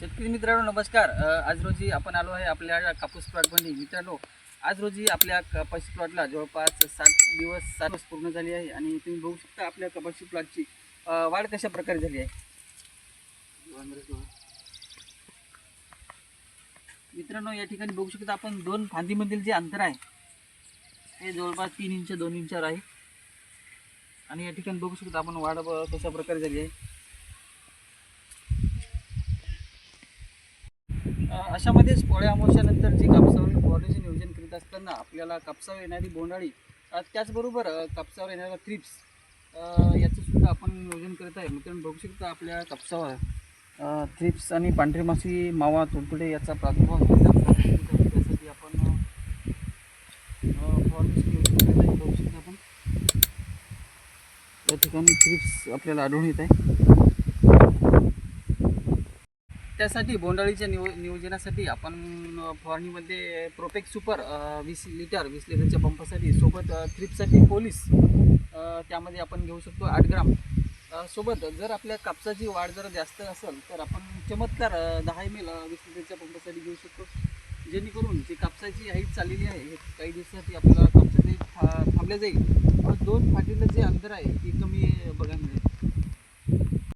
शेतकरी मित्रांनो नमस्कार. आज रोजी आपण आलो आहे आपल्या कापूस प्लॉटमध्ये. मित्रांनो आज रोजी आपल्या कपाशी प्लॉटला जवळपास सात दिवस सात दिवस पूर्ण झाली आहे आणि तुम्ही बघू शकता आपल्या कपाशी प्लॉटची वाढ कशा प्रकारे झाली आहे. मित्रांनो या ठिकाणी बघू शकता आपण दोन फांदीमधील जे अंतर आहे हे जवळपास तीन इंच दोन इंचावर आहे. आणि या ठिकाणी बघू शकता आपण वाढ कशा प्रकारे झाली आहे. अशामध्येच पोळ्या अमावश्यानंतर जी कापसावर फवारणीचे नियोजन करीत असताना आपल्याला कापसावर येणारी बोंडाळी त्याचबरोबर कापसावर येणारा थ्रिप्स याचं सुद्धा आपण नियोजन करत आहे. मित्रांनो बघू शकता आपल्या कापसावर थ्रिप्स आणि पांढरी माशी मावा तुडतुडे याचा प्रादुर्भाव त्यासाठी आपण फवारणीचे नियोजन करत आहे. बघू शकता आपण. या ठिकाणी थ्रिप्स आपल्याला आढळून येत आहे. त्यासाठी बोंडाळीच्या नियो नियोजनासाठी आपण फवारणीमध्ये प्रोपेक सुपर वीस लिटर वीस लिटरच्या पंपासाठी सोबत अ, थ्रिपसाठी पोलीस त्यामध्ये आपण घेऊ शकतो आठ ग्राम. सोबत जर आपल्या कापसाची वाढ जर जास्त असेल तर आपण चमत्कार दहा एम एल वीस लिटरच्या पंपासाठी घेऊ शकतो. जेणेकरून जी कापसाची हाईट चाललेली आहे हे काही दिवसासाठी आपल्याला कापसाची था थांबल्या जाईल. दोन फाटीला जे अंतर आहे ते कमी